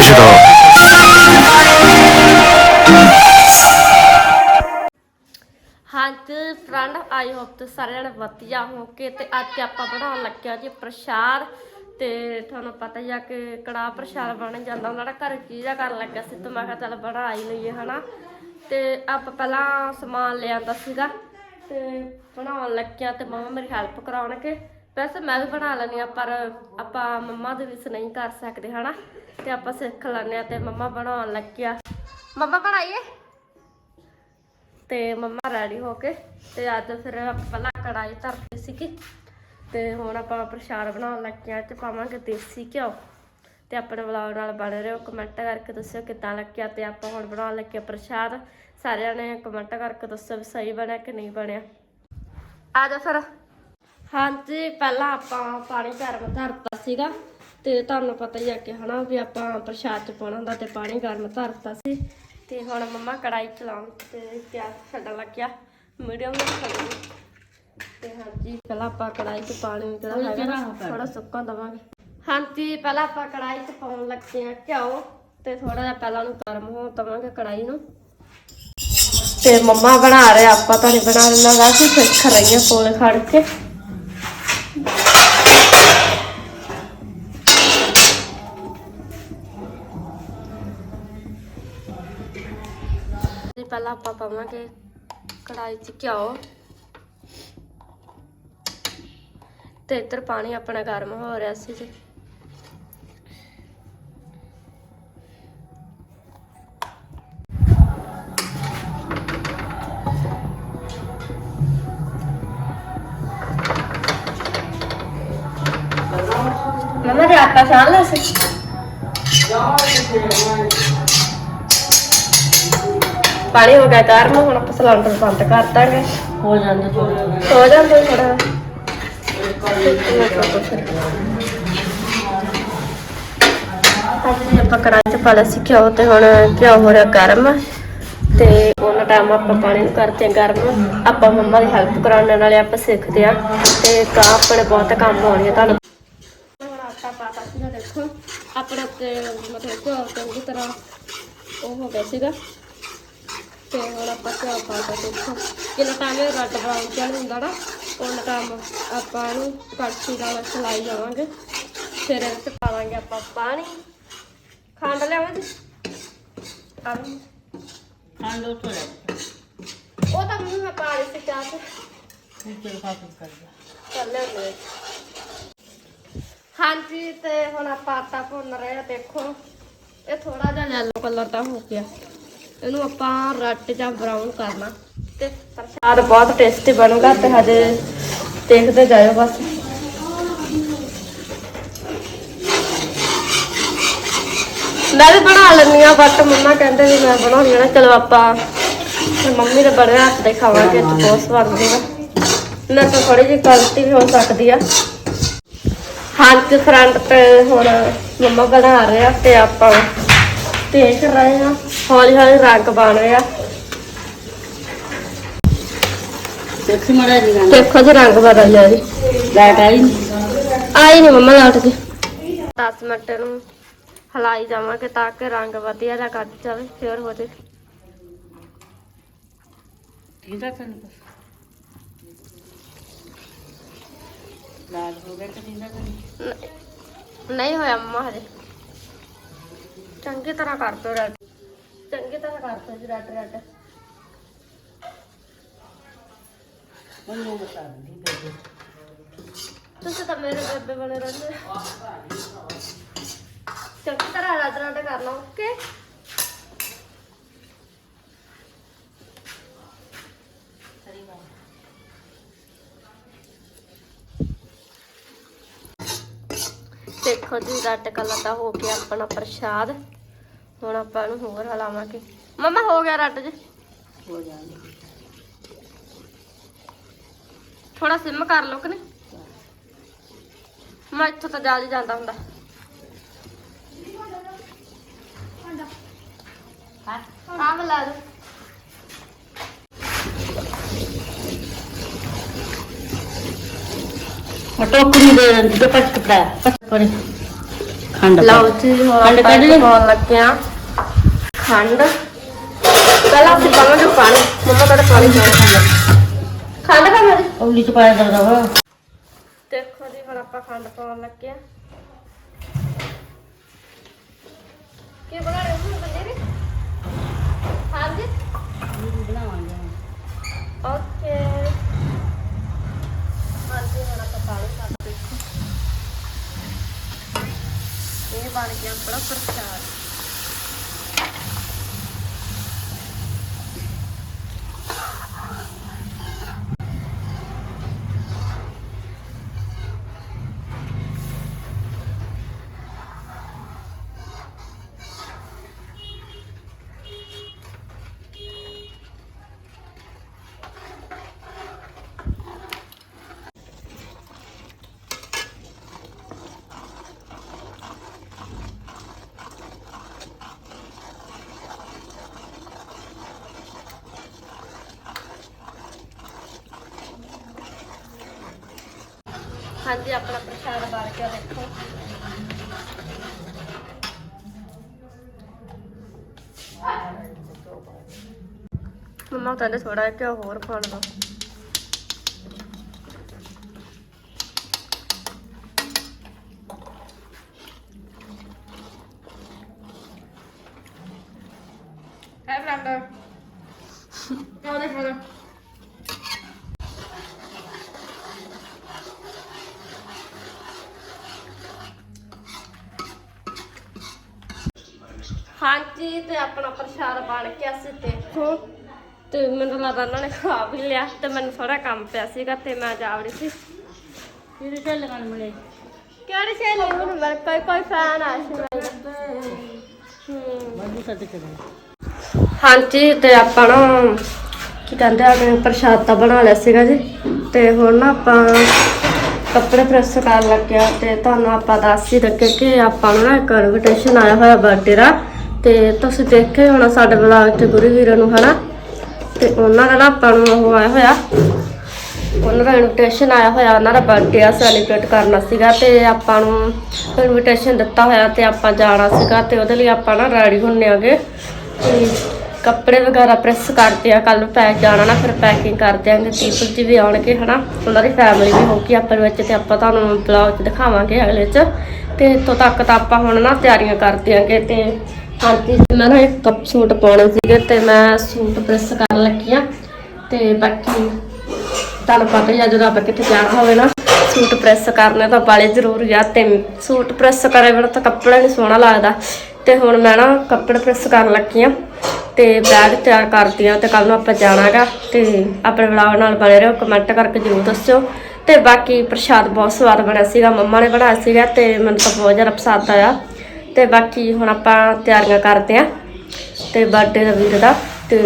ਸੁਰੱਖਿਅਤ ਹਾਂਜੀ friend I hope ਤੇ ਸਾਰੇ ਜਣੇ ਵਧੀਆ ਹੋਗੇ ਤੇ ਅੱਜ ਆਪਾਂ ਬਣਾਉਣ ਲੱਗਿਆ ਜੀ ਪ੍ਰਸ਼ਾਦ ਤੇ ਤੁਹਾਨੂੰ ਪਤਾ ਹੀ ਆ ਕਿ ਕੜਾਹ ਪ੍ਰਸ਼ਾਦ ਬਣ ਜਾਂਦਾ ਉਹਨਾਂ ਦਾ ਘਰ ਚੀਜ਼ਾਂ ਕਰਨ ਲੱਗਾ ਸੀ ਤੇ ਮੈਂ ਕਿਹਾ ਚੱਲ ਬਣਾ ਹੀ ਲਈਏ ਹਨਾ ਤੇ ਆਪਾਂ ਪਹਿਲਾਂ ਸਮਾਨ ਲਿਆਂਦਾ ਸੀਗਾ ਤੇ ਬਣਾਉਣ ਲੱਗਿਆ ਤੇ ਮੰਮਾ ਮੇਰੀ ਹੈਲਪ ਕਰਾਉਣਗੇ ਵੈਸੇ ਮੈਂ ਵੀ ਬਣਾ ਲੈਂਦੀ ਆ ਪਰ ਆਪਾਂ ਮੰਮਾ ਦੇ ਵਿੱਚ ਨਹੀਂ ਕਰ ਸਕਦੇ ਹਨਾ ਤੇ ਆਪਾਂ ਸਿੱਖ ਲੈਂਦੇ ਆ ਤੇ ਮੰਮਾ ਬਣਾਉਣ ਲੱਗਿਆ ਮੰਮਾ ਬਣਾਈਏ? ਤੇ ਮੰਮਾ ਰੈਡੀ ਹੋ ਕੇ ਤੇ ਅੱਜ ਫਿਰ ਪਹਿਲਾਂ ਕੜਾਈ ਧਰਤੀ ਸੀਗੀ ਤੇ ਹੁਣ ਆਪਾਂ ਪ੍ਰਸ਼ਾਦ ਬਣਾਉਣ ਲੱਗਿਆ ਤੇ ਪਾਵਾਂਗੇ ਦੇਸੀ ਘਿਓ। ਤੇ ਆਪਣੇ ਵਲੌਗ ਨਾਲ ਬਣੇ ਹੋ ਕਮੈਂਟ ਕਰਕੇ ਦੱਸਿਓ ਕਿੱਦਾਂ ਲੱਗਿਆ ਤੇ ਆਪਾਂ ਹੁਣ ਬਣਾਉਣ ਲੱਗੇ ਪ੍ਰਸ਼ਾਦ। ਸਾਰਿਆਂ ਨੇ ਕਮੈਂਟ ਕਰਕੇ ਦੱਸੋ ਵੀ ਸਹੀ ਬਣਿਆ ਕਿ ਨਹੀਂ ਬਣਿਆ। ਆ ਜਾ ਫਿਰ। ਹਾਂਜੀ, ਪਹਿਲਾਂ ਆਪਾਂ ਪਾਣੀ ਗਰਮ ਧਰਤਾ ਸੀਗਾ। ਤੇ ਤੁਹਾਨੂੰ ਪਤਾ ਹੀ ਆ ਕਿ ਹਨਾ ਵੀ ਆਪਾਂ ਪ੍ਰਸ਼ਾਦ ਚ ਪਾਉਣਾ ਹੁੰਦਾ ਤੇ ਪਾਣੀ ਗਰਮ ਧਰਤਾ ਸੀ। ਤੇ ਹੁਣ ਮੰਮਾ ਕੜਾਈ ਚਲਾਉਣ ਤੇ ਪਿਆਜ਼ ਛੱਡਣ ਲੱਗਿਆ ਮੀਡੀਅਮ ਛੱਡਣੀ ਤੇ ਹਾਂਜੀ ਪਹਿਲਾਂ ਆਪਾਂ ਕੜਾਈ 'ਚ ਪਾਣੀ ਜਿਹੜਾ ਹੈਗਾ ਥੋੜਾ ਸੁੱਕਾ ਦਵਾਂਗੇ। ਹਾਂਜੀ ਪਹਿਲਾਂ ਆਪਾਂ ਕੜਾਈ 'ਚ ਪਾਉਣ ਲੱਗੇ ਆ ਘਿਓ ਤੇ ਥੋੜਾ ਜਿਹਾ ਪਹਿਲਾਂ ਨੂੰ ਗਰਮ ਹੋਣ ਦਵਾਂਗੇ ਕੜਾਈ ਨੂੰ। ਤੇ ਮੰਮਾ ਬਣਾ ਰਹੇ ਆਪਾਂ ਤਾਂ ਨਹੀਂ ਬਣਾ ਲੈਣਾ ਵੈਸੇ ਸਿੱਖ ਰਹੀ ਆ ਕੋਲ ਖੜ ਕੇ। ਪਹਿਲਾਂ ਆਪਾਂ ਪਾਵਾਂਗੇ ਕੜਾਈ 'ਚ ਘਿਓ। ਤੇ ਇੱਧਰ ਪਾਣੀ ਆਪਣਾ ਗਰਮ ਹੋ ਰਿਹਾ ਸੀ ਜੀ। ਮਮਾ ਦੇ ਆਟਾ ਛਾਣ ਲੈ ਸੀ? ਪਾਣੀ ਹੋ ਗਿਆ ਗਰਮ ਹੁਣ ਆਪਾਂ ਸਿਲੰਡਰ ਬੰਦ ਕਰ ਦਾਂਗੇ। ਹੋ ਜਾਂਦਾ ਥੋੜਾ ਹੋ ਜਾਂਦਾ ਥੋੜਾ ਅੱਜ ਆਪਾਂ ਕੜਾਹੀ 'ਚ ਪਾ ਲਿਆ ਸੀ ਘਿਓ ਤੇ ਹੁਣ ਘਿਓ ਹੋ ਰਿਹਾ ਗਰਮ। ਤੇ ਉਹਨਾਂ ਟਾਈਮ ਆਪਾਂ ਪਾਣੀ ਨੂੰ ਕਰਦੇ ਹਾਂ ਗਰਮ। ਆਪਾਂ ਮੰਮਾ ਦੀ ਹੈਲਪ ਕਰਾਉਣ ਨਾਲੇ ਆਪਾਂ ਸਿੱਖਦੇ ਆ ਤੇ ਕਾ ਆਪਣੇ ਬਹੁਤ ਕੰਮ ਹੋਣੀ ਹੈ ਤੁਹਾਨੂੰ। ਹੁਣ ਆਟਾ ਪਾਤਾ ਸੀਗਾ ਦੇਖੋ ਆਪਣੇ ਮਤਲਬ ਚੰਗੀ ਤਰ੍ਹਾਂ ਉਹ ਹੋ ਗਿਆ ਸੀਗਾ। ਤੇ ਹੁਣ ਆਪਾਂ ਘਿਓ ਪਾਤਾ ਦੇਖੋ। ਕਿੰਨਾ ਟਾਈਮ ਇਹ ਰੱਟ ਬਰਾਉਨ ਚੜ ਹੁੰਦਾ ਨਾ ਉਹਨਾਂ ਟਾਈਮ ਆਪਾਂ ਇਹਨੂੰ ਕੜਛੀ ਨਾਲ ਚਲਾਈ ਜਾਵਾਂਗੇ ਫਿਰ ਇਹਦੇ 'ਚ ਪਾਵਾਂਗੇ ਆਪਾਂ ਪਾਣੀ। ਖੰਡ ਲਿਆਵਾਂਗੇ ਆਲੂ ਖੰਡ। ਉਹ ਤਾਂ ਮੈਨੂੰ ਮੈਂ ਪਾ ਲਈ ਸੀ ਚਾਹ ਕਰ ਹਾਂਜੀ ਤੇ ਹੁਣ ਆਪਾਂ ਆਟਾ ਭੁੰਨ ਰਹੇ ਆ ਦੇਖੋ। ਇਹ ਥੋੜਾ ਜਿਹਾ ਯੈਲੋ ਕਲਰ ਦਾ ਹੋ ਗਿਆ। ਇਹਨੂੰ ਆਪਾਂ ਰੱਟ ਜਾਂ ਬਰਾਊਨ ਕਰਨਾ। ਤੇ ਪ੍ਰਸ਼ਾਦ ਬਹੁਤ ਟੇਸਟੀ ਬਣੂਗਾ ਤੇ ਹਜੇ ਦੇਖਦੇ ਜਾਇਓ ਬਸ। ਮੈਂ ਵੀ ਬਣਾ ਲੈਂਦੀ ਆ ਬਟ ਮੰਮਾ ਕਹਿੰਦੇ ਵੀ ਮੈਂ ਬਣਾਉਣੀ ਆ ਨਾ। ਚਲੋ ਆਪਾਂ ਮੰਮੀ ਦੇ ਬੜੇ ਹੱਥ ਦੇ ਖਾਵਾਂਗੇ ਤੇ ਬਹੁਤ ਸਵਾਦ ਬਣੇਗਾ। ਨਾ ਤਾਂ ਥੋੜੀ ਜਿਹੀ ਗਲਤੀ ਵੀ ਹੋ ਸਕਦੀ ਆ। ਹੱਥ ਫਰੰਟ ਤੇ ਹੁਣ ਮੰਮਾ ਬਣਾ ਰਹੇ ਆ ਤੇ ਆਪਾਂ ਦੇਖ ਰਹੇ ਆ। ਹੌਲੀ ਹੌਲੀ ਰੰਗ ਬਣ ਰਿਹਾ। ਦੇਖੀ ਮੜਾ ਜੀ ਦੇਖੋ ਜੀ ਰੰਗ ਬਦਲ ਜਾ ਜੀ। ਲਾਈਟ ਆਈ। ਆਈ ਨਹੀਂ ਮੰਮਾ ਲਾਟ ਕੇ 10 ਮਿੰਟ ਨੂੰ ਹਲਾਈ ਜਾਵਾਂਗੇ ਤਾਂ ਕਿ ਰੰਗ ਵਧੀਆ ਜਿਹਾ ਕੱਢ ਜਾਵੇ ਫੇਰ ਹੋ ਜੇ। ਕੀ ਰੱਖਣ ਲਾਲ ਹੋ ਗਿਆ ਕਿ ਨਹੀਂ- ਨਹੀਂ ਹੋਇਆ ਮੰਮਾ ਹਜੇ। ਚੰਗੀ ਤਰ੍ਹਾਂ ਕਰ ਦੋ ਰੈਡ। ਚੰਗੀ ਤਰ੍ਹਾਂ ਕਰ ਦੋ ਜੀ ਰੈਡ ਰੈਡ। ਉਹਨੂੰ ਬਤਾ ਦਿੰਦੀ ਬੇਬੇ ਤੁਸੀਂ ਤਾਂ ਮੇਰੇ ਬੇਬੇ ਬਣੇ ਰਹਿੰਦੇ। ਚੰਗੀ ਤਰ੍ਹਾਂ ਰੈਡ ਰੈਡ ਕਰ ਲਓ ਓਕੇ ਦੇਖੋ ਜੀ ਰੈਡ ਕਲਰ ਦਾ ਹੋ ਗਿਆ ਆਪਣਾ ਪ੍ਰਸ਼ਾਦ। ਹੁਣ ਆਪਾਂ ਨੂੰ ਹੋਰ ਹਲਾਵਾਂਗੇ। ਮਮਾ ਹੋ ਗਿਆ ਰੈਡ ਜੀ। ਹੋ ਥੋੜਾ ਸਿਮ ਕਰ ਲਓ ਕਿ ਨਹੀਂ? ਮੈਂ ਇੱਥੋਂ ਤਾਂ ਜਲਦੀ ਜਾਂਦਾ ਹੁੰਦਾ। ਆਹ ਮਿਲਾ ਦੋ ਟੋਕਰੀ ਦੇ ਦਿੰਦੀ ਤੇ ਪੱਟ ਕਪੜਾ ਪੱਟ ਪਰੇ ਖੰਡ ਲਓ ਜੀ ਖੰਡ ਕੱਢ ਲਈ? ਪਾਉਣ ਲੱਗੇ ਆ ਖੰਡ। ਪਹਿਲਾਂ ਅਸੀਂ ਪਾਵਾਂਗੇ ਪਾਣੀ। ਮੰਮਾ ਤੁਹਾਡੇ ਪਾਣੀ ਪਾਉਣਾ ਖੰਡ ਖੰਡ ਮੇਰੀ ਔਲੀ ਚ ਪਾਇਆ ਕਰਦਾ ਵਾ। ਦੇਖੋ ਜੀ ਹੁਣ ਆਪਾਂ ਖੰਡ ਪਾਉਣ ਲੱਗੇ ਆ ਕੀ ਬਣਾ ਰਹੇ ਹੋ ਬੰਦੇ ਨੇ ਹਾਂਜੀ ਬਣਾਵਾਂਗੇ ਓਕੇ ਹਾਂਜੀ ਹੁਣ ਆਪਾਂ ਪਾਣੀ ਪਾ ਦੇਖੋ ਇਹ ਹਾਂਜੀ ਆਪਣਾ ਪ੍ਰਸ਼ਾਦ ਬਣ ਗਿਆ ਦੇਖੋ? ਮੰਮਾ ਕਹਿੰਦੇ ਥੋੜਾ ਜਿਹਾ ਘਿਓ ਹੋਰ ਪਾਉਣ ਦੋ ਹੈ ਫਰੈਂਡ ਕਿਉਂ ਦੇ ਫਰੈਂਡ ਹਾਂਜੀ ਤੇ ਆਪਣਾ ਪ੍ਰਸ਼ਾਦ ਬਣ ਕੇ ਅਸੀਂ ਦੇਖੋ ਤੇ ਮੈਨੂੰ ਲੱਗਦਾ ਉਹਨਾਂ ਨੇ ਖਾ ਵੀ ਲਿਆ ਤੇ ਮੈਨੂੰ ਥੋੜਾ ਕੰਮ ਪਿਆ ਸੀਗਾ ਤੇ ਮੈਂ ਜਾ ਵੜੀ ਸੀ। ਇਹਦੇ ਚੱਲ ਲਗਣ ਮਿਲੇ? ਕਿਹੜੀ ਸਹੇਲੀ? ਹੁਣ ਮੇਰੇ ਕੋਈ ਕੋਈ ਫੈਨ ਆ ਸੀ। ਮੇਰਾ ਹੂੰ। ਬਾਬੂ ਸੱਦ ਕੇ ਦੇ ਹਾਂਜੀ ਤੇ ਆਪਾਂ ਨਾ ਕੀ ਕਹਿੰਦੇ ਆ ਕਿ ਪ੍ਰਸ਼ਾਦ ਤਾਂ ਬਣਾ ਲਿਆ ਸੀਗਾ ਜੀ। ਤੇ ਹੁਣ ਨਾ ਆਪਾਂ ਕੱਪੜੇ ਪ੍ਰੈਸ ਕਰਨ ਲੱਗਿਆ ਤੇ ਤੁਹਾਨੂੰ ਆਪਾਂ ਦੱਸ ਹੀ ਦਿੱਤੇ ਕਿ ਆਪਾਂ ਨੂੰ ਨਾ ਇੱਕ ਇਨਵੀਟੇਸ਼ਨ ਆਇਆ ਹੋਇਆ ਬਰਥਡੇ ਦਾ। ਤੇ ਤੁਸੀਂ ਦੇਖੇ ਹੋਣਾ ਸਾਡੇ ਬਲਾਗ ਤੇ ਗੁਰੂ ਵੀਰਾਂ ਨੂੰ, ਹਨਾ? ਤੇ ਉਹਨਾਂ ਦਾ ਨਾ ਆਪਾਂ ਨੂੰ ਉਹ ਆਇਆ ਹੋਇਆ, ਉਹਨਾਂ ਦਾ ਇਨਵੀਟੇਸ਼ਨ ਆਇਆ ਹੋਇਆ, ਉਹਨਾਂ ਦਾ ਬਰਥਡੇ ਆ ਸੈਲੀਬ੍ਰੇਟ ਕਰਨਾ ਸੀਗਾ ਤੇ ਆਪਾਂ ਨੂੰ ਇਨਵੀਟੇਸ਼ਨ ਦਿੱਤਾ ਹੋਇਆ ਤੇ ਆਪਾਂ ਜਾਣਾ ਸੀਗਾ ਤੇ ਉਹਦੇ ਲਈ ਆਪਾਂ ਨਾ ਰੈਡੀ ਹੁੰਨੇ ਆਗੇ। ਤੇ ਕੱਪੜੇ ਵਗੈਰਾ ਪ੍ਰੈਸ ਕਰਦੇ ਆ ਕੱਲ ਨੂੰ ਪੈ ਜਾਣਾ ਨਾ, ਫਿਰ ਪੈਕਿੰਗ ਕਰ ਦਿਆਂਗੇ ਪੀਪਲ ਜੀ ਵੀ ਆਉਣਗੇ, ਹਨਾ? ਉਹਨਾਂ ਦੀ ਫੈਮਿਲੀ ਵੀ ਹੋਊਗੀ ਆਪਾਂ ਵਿੱਚ ਤੇ ਆਪਾਂ ਤੁਹਾਨੂੰ ਬਲੌਗ ਦਿਖਾਵਾਂਗੇ ਅਗਲੇ 'ਚ। ਤੇ ਇੱਥੋਂ ਤੱਕ ਤਾਂ ਆਪਾਂ ਹੁਣ ਨਾ ਤਿਆਰੀਆਂ ਕਰ ਦਿਆਂਗੇ ਤੇ ਹਾਂਜੀ ਮੈਂ ਨਾ ਇੱਕ ਕੱਪ ਸੂਟ ਪਾਉਣੇ ਸੀਗੇ ਤੇ ਮੈਂ ਸੂਟ ਪ੍ਰੈਸ ਕਰਨ ਲੱਗੀ ਆ ਤੇ ਬਾਕੀ ਤੁਹਾਨੂੰ ਪਤਾ ਹੀ ਆ, ਜਦੋਂ ਆਪਾਂ ਕਿਤੇ ਜਾਣਾ ਹੋਵੇ ਨਾ, ਸੂਟ ਪ੍ਰੈਸ ਕਰਨਾ ਤਾਂ ਬਾਲੇ ਜ਼ਰੂਰੀ ਆ ਤੇ ਸੂਟ ਪ੍ਰੈਸ ਕਰੇ ਬਿਨਾਂ ਤਾਂ ਕੱਪੜਾ ਨਹੀਂ ਸੋਹਣਾ ਲੱਗਦਾ। ਤੇ ਹੁਣ ਮੈਂ ਨਾ ਕੱਪੜੇ ਪ੍ਰੈਸ ਕਰਨ ਲੱਗੀ ਆ ਤੇ ਬੈਗ ਤਿਆਰ ਕਰਦੀ ਆ ਤੇ ਕੱਲ ਨੂੰ ਆਪਾਂ ਜਾਣਾਗਾ ਤੇ ਆਪਣੇ ਵਲੌਗ ਨਾਲ ਬਣੇ ਰਹੋ ਕਮੈਂਟ ਕਰਕੇ ਜ਼ਰੂਰ ਦੱਸਿਓ। ਤੇ ਬਾਕੀ ਪ੍ਰਸ਼ਾਦ ਬਹੁਤ ਸਵਾਦ ਬਣਿਆ ਸੀਗਾ, ਮੰਮਾ ਨੇ ਬਣਾਇਆ ਸੀਗਾ ਤੇ ਮੈਨੂੰ ਤਾਂ ਬਹੁਤ ਜ਼ਿਆਦਾ ਪਸੰਦ ਆਇਆ। ਤੇ ਬਾਕੀ ਹੁਣ ਆਪਾਂ ਤਿਆਰੀਆਂ ਕਰਦੇ ਆ ਤੇ ਬਰਥਡੇ ਦਾ ਵੀਰ ਦਾ ਤੇ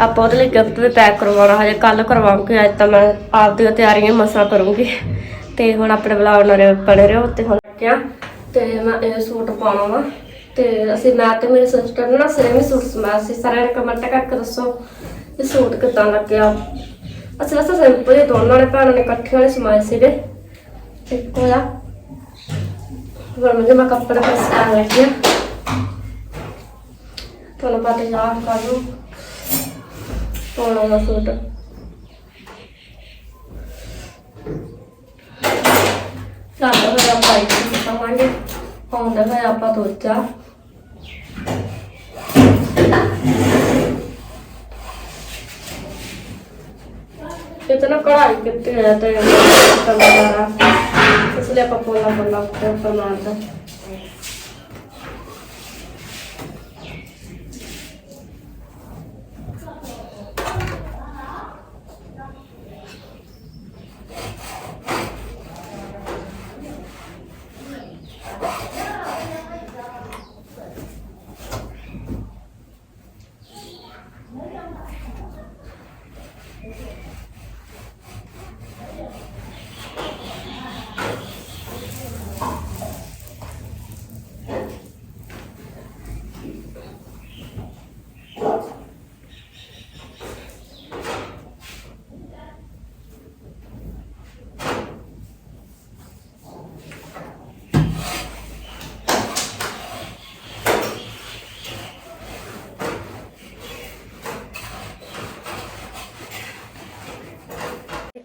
ਆਪਾਂ ਉਹਦੇ ਲਈ ਗਿਫਟ ਵੀ ਪੈਕ ਕਰਵਾਉਣਾ, ਹਜੇ ਕੱਲ ਕਰਵਾਉਂਗੇ, ਅੱਜ ਤਾਂ ਮੈਂ ਆਪਦੀਆਂ ਤਿਆਰੀਆਂ ਮਸਾਂ ਕਰੂੰਗੀ। ਤੇ ਹੁਣ ਆਪਣੇ ਵਲੌਗ ਨਾਲ ਬਣੇ ਰਹੋ ਤੇ ਹੁਣ ਕਿਆ ਤੇ ਮੈਂ ਇਹ ਸੂਟ ਪਾਉਣਾ ਵਾ ਤੇ ਅਸੀਂ ਮੈਂ ਤੇ ਮੇਰੇ ਸਿਸਟਰ ਨੇ ਨਾ ਸੇਮ ਹੀ ਸੂਟ ਸਮਾਇਆ ਸੀ, ਸਾਰਿਆਂ ਨੇ ਕਮੈਂਟ ਕਰਕੇ ਦੱਸੋ ਇਹ ਸੂਟ ਕਿਦਾਂ ਲੱਗਿਆ। ਅਸੀਂ ਵੈਸੇ ਸਿੰਪਲ ਹੀ ਦੋਨਾਂ ਨੇ ਭੈਣਾਂ ਨੇ ਇਕੱਠੀਆਂ ਨੇ ਸਮਾਏ ਸੀਗੇ। ਇੱਕੋ ਜਿਹਾ ਹੁਣ ਮੈਨੂੰ ਮੈਂ ਕੱਪੜੇ ਪ੍ਰੈਸ ਕਰਨ ਲੱਗੀ ਹਾਂ ਤੁਹਾਨੂੰ ਪਤਾ ਹੀ ਆ ਕੱਲ ਨੂੰ ਪਾਉਣਾ ਦਾ ਸੂਟ ਸਾਡਾ ਹੋਇਆ ਆਪਾਂ ਇੱਕ ਪਾਵਾਂਗੇ ਪਾਉਂਦਾ ਹੋਇਆ ਆਪਾਂ ਦੂਜਾ ਆਪਾਂ ਪੋਲਾ ਪੋਲਾ ਉੱਪਰ ਬਣਾਉਂਦਾ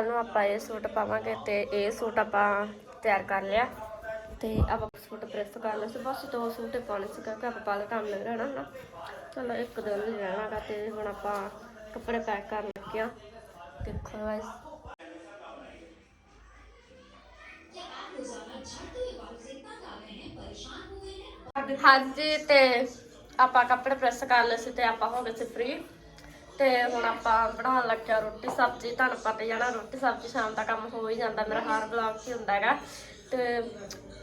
ਕੱਲ ਨੂੰ ਆਪਾਂ ਇਹ ਸੂਟ ਪਾਵਾਂਗੇ ਤੇ ਇਹ ਸੂਟ ਆਪਾਂ ਤਿਆਰ ਕਰ ਲਿਆ। ਤੇ ਆਪਾਂ ਸੂਟ ਪ੍ਰੈਸ ਕਰ ਲਿਆ ਸੀ। ਬਸ ਦੋ ਸੂਟ ਪਾਉਣੇ ਸੀ ਕਿਉਂਕਿ ਆਪਾਂ ਪਾਲ ਕੰਮ ਲੱਗ ਰਹਿਣਾ ਨਾ ਚਲੋ ਇੱਕ ਦਿਨ ਹੀ ਰਹਿਣਾਗਾ ਤੇ ਹੁਣ ਆਪਾਂ ਕੱਪੜੇ ਪੈਕ ਕਰਨ ਲੱਗੇ ਦੇਖੋ ਗਾਇਸ ਹਾਂਜੀ ਤੇ ਆਪਾਂ ਕੱਪੜੇ ਪ੍ਰੈਸ ਕਰ ਲਏ ਸੀ ਤੇ ਆਪਾਂ ਹੋ ਗਏ ਸੀ ਫ੍ਰੀ ਤੇ ਹੁਣ ਆਪਾਂ ਬਣਾਉਣ ਲੱਗਿਆ ਰੋਟੀ ਸਬਜ਼ੀ, ਤੁਹਾਨੂੰ ਪਤਾ ਹੀ ਆ ਨਾ, ਰੋਟੀ ਸਬਜ਼ੀ ਸ਼ਾਮ ਦਾ ਕੰਮ ਹੋ ਹੀ ਜਾਂਦਾ, ਮੇਰਾ ਹਰ ਵਲੌਗ 'ਚ ਹੀ ਹੁੰਦਾ ਹੈਗਾ। ਤੇ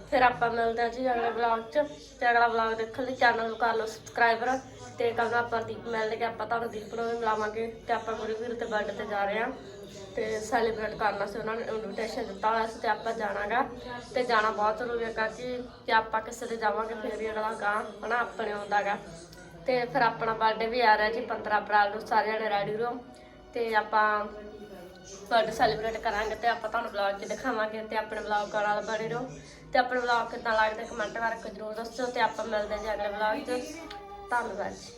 ਫਿਰ ਆਪਾਂ ਮਿਲਦੇ ਹਾਂ ਜੀ ਅਗਲੇ ਵਲੌਗ 'ਚ, ਤੇ ਅਗਲਾ ਵਲੌਗ ਦੇਖਣ ਲਈ ਚੈਨਲ ਨੂੰ ਕਰ ਲਓ ਸਬਸਕ੍ਰਾਈਬਰ ਤੇ ਕੱਲ ਨੂੰ ਆਪਾਂ ਦੀਪ ਮਿਲਦੇ ਕਿ ਆਪਾਂ ਤੁਹਾਨੂੰ ਦੀਪ ਨੂੰ ਵੀ ਮਿਲਾਵਾਂਗੇ, ਤੇ ਆਪਾਂ ਗੁਰੂ ਵੀਰ ਤੇ ਬਰਥਡੇ ਤੇ ਜਾ ਰਹੇ ਹਾਂ। ਤੇ ਸੈਲੀਬ੍ਰੇਟ ਕਰਨਾ ਸੀ ਉਹਨਾਂ ਨੇ ਇਨਵੀਟੇਸ਼ਨ ਦਿੱਤਾ ਹੋਇਆ ਸੀ ਤੇ ਆਪਾਂ ਜਾਣਾਗਾ। ਤੇ ਜਾਣਾ ਬਹੁਤ ਜ਼ਰੂਰੀ ਹੈ ਕਿ ਜੇ ਆਪਾਂ ਕਿਸੇ ਦੇ ਜਾਵਾਂਗੇ, ਫਿਰ ਵੀ ਅਗਲਾ ਗਾਂ ਹਨਾ, ਆਪਣੇ ਆਉਂਦਾਗਾ ਤੇ ਫਿਰ ਆਪਣਾ ਬਰਥਡੇ ਵੀ ਆ ਰਿਹਾ ਜੀ 15 ਅਪ੍ਰੈਲ ਨੂੰ ਸਾਰੇ ਜਣੇ ਰੈਡੀ ਰਹੋ। ਤੇ ਆਪਾਂ ਬਰਥਡੇ ਸੈਲੀਬ੍ਰੇਟ ਕਰਾਂਗੇ ਤੇ ਆਪਾਂ ਤੁਹਾਨੂੰ ਵਲੌਗ 'ਚ ਦਿਖਾਵਾਂਗੇ ਤੇ ਆਪਣੇ ਵਲੌਗ ਨਾਲ ਬਣੇ ਰਹੋ। ਤੇ ਆਪਣੇ ਵਲੌਗ ਕਿੱਦਾਂ ਲੱਗਦਾ ਕਮੈਂਟ ਕਰਕੇ ਜਰੂਰ ਦੱਸਿਓ ਤੇ ਆਪਾਂ ਮਿਲਦੇ ਜੀ ਅਗਲੇ ਵਲੌਗ 'ਚ। ਧੰਨਵਾਦ ਜੀ।